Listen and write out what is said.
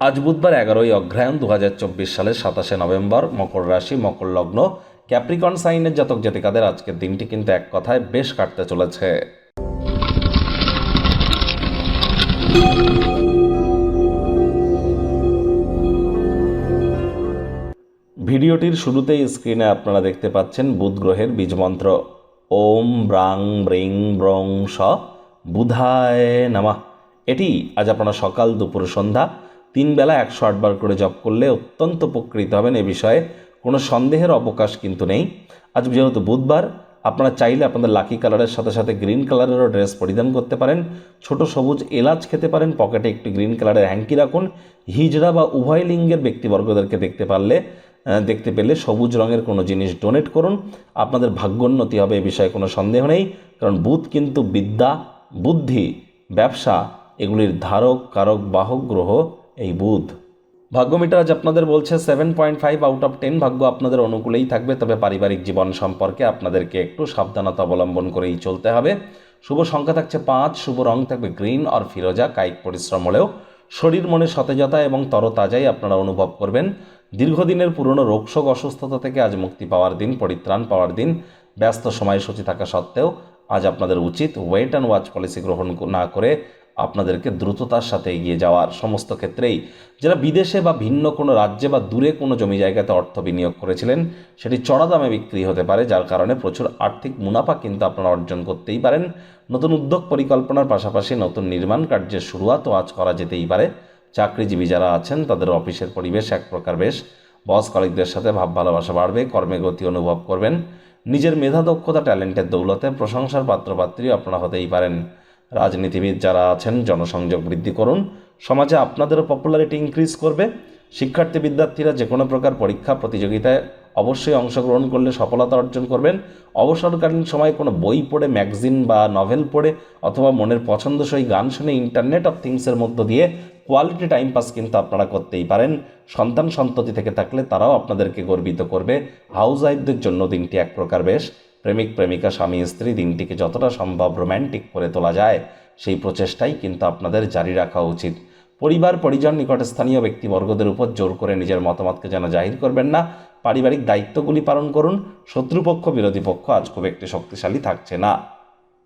আজ বুধবার এগারোই অগ্রায়ণ দু হাজার চব্বিশ সালের সাতাশে নভেম্বর, মকর রাশি, মকর লগ্ন, ক্যাপ্রিকন সাইনের জাতক জাতিকাদের আজকের দিনটি কিন্তু এক কথায় বেশ কাটতে চলেছে। ভিডিওটির শুরুতেই স্ক্রিনে আপনারা দেখতে পাচ্ছেন বুধ গ্রহের বীজমন্ত্র ওম ব্রাং ব্রিং ব্রং স বুধায় নামা। এটি আজ আপনারা সকাল দুপুর সন্ধ্যা তিন বেলা একশো আটবার করে জপ করলে অত্যন্ত উপকৃত হবেন এ বিষয়ে। কোনো সন্দেহের অবকাশ কিন্তু নেই। আজ যেহেতু বুধবার, আপনারা চাইলে আপনাদের লাকি কালারের সাথে সাথে গ্রিন কালারেরও ড্রেস পরিধান করতে পারেন। ছোট সবুজ এলাচ খেতে পারেন, পকেটে একটি গ্রিন কালারের হ্যাঙ্কি রাখুন। হিজড়া বা উভয় লিঙ্গের ব্যক্তিবর্গদেরকে দেখতে পারলে দেখতে পেলে সবুজ রঙের কোনো জিনিস ডোনেট করুন। আপনাদের ভাগ্যোন্নতি হবে, এ বিষয়ে কোনো সন্দেহ নেই। কারণ বুধ কিন্তু বিদ্যা, বুদ্ধি, ব্যবসা, এগুলির ধারক, কারক, বাহক, গ্রহ এই বুধ। ভাগ্যমিটার আজ আপনাদের বলছে seven point five out of ten ভাগ্য আপনাদের অনুকূলেই থাকবে, তবে পারিবারিক জীবন সম্পর্কে আপনাদেরকে একটু সাবধানতা অবলম্বন করেই চলতে হবে। শুভ সংখ্যা থাকছে পাঁচ, শুভ রং থাকবে গ্রিন আর ফিরোজা কায়িক পরিশ্রম হলেও শরীর মনে সতেজতা এবং তরতাজাই আপনারা অনুভব করবেন। দীর্ঘদিনের পুরনো রোগশোক অসুস্থতা থেকে আজ মুক্তি পাওয়ার দিন, পরিত্রাণ পাওয়ার দিন, ব্যস্ত সময়সূচি থাকা সত্ত্বেও আজ আপনাদের উচিত ওয়েট অ্যান্ড ওয়াচ পলিসি গ্রহণ না করে আপনাদেরকে দ্রুততার সাথে এগিয়ে যাওয়ার সমস্ত ক্ষেত্রেই যারা বিদেশে বা ভিন্ন কোনো রাজ্যে বা দূরে কোনো জমি জায়গাতে অর্থ বিনিয়োগ করেছিলেন, সেটি চড়া দামে বিক্রি হতে পারে, যার কারণে প্রচুর আর্থিক মুনাফা কিন্তু আপনারা অর্জন করতেই পারেন। নতুন উদ্যোগ পরিকল্পনার পাশাপাশি নতুন নির্মাণ কার্যের শুরুয়াতও আজ করা যেতেই পারে। চাকরিজীবী যারা আছেন, তাদের অফিসের পরিবেশ এক প্রকার বেশ। বস কলিকদের সাথে ভাব ভালোবাসা বাড়বে, কর্মে গতি অনুভব করবেন। নিজের মেধা, দক্ষতা, ট্যালেন্টের দৌলতে প্রশংসার পাত্রপাত্রী আপনারা হতেই পারেন। রাজনীতিবিদ যারা আছেন, জনসংযোগ বৃদ্ধি করুন। সমাজে আপনাদেরও পপুলারিটি ইনক্রিজ করবে। শিক্ষার্থী, বিদ্যার্থীরা যে কোনো প্রকার পরীক্ষা, প্রতিযোগিতায় অবশ্যই অংশগ্রহণ করলে সফলতা অর্জন করবেন। অবসরকালীন সময় কোনো বই পড়ে ম্যাগাজিন বা নভেল পড়ে, অথবা মনের পছন্দসই গান শুনে ইন্টারনেট অফ থিংসের মধ্য দিয়ে কোয়ালিটি টাইম পাস কিন্তু আপনারা করতেই পারেন। সন্তান সন্ততি থেকে থাকলে তারাও আপনাদেরকে গর্বিত করবে। হাউস ওয়াইফদের জন্য দিনটি এক প্রকার বেশ। প্রেমিক, প্রেমিকা, স্বামী, স্ত্রী, দিনটিকে যতটা সম্ভব রোম্যান্টিক করে তোলা যায়, সেই প্রচেষ্টাই কিন্তু আপনাদের জারি রাখা উচিত। পরিবার, পরিজন নিকটস্থানীয় ব্যক্তিবর্গদের উপর জোর করে নিজের মতামতকে যেন জাহির করবেন না। পারিবারিক দায়িত্বগুলি পালন করুন। শত্রুপক্ষ, বিরোধী পক্ষ আজ খুব একটি শক্তিশালী থাকছে না।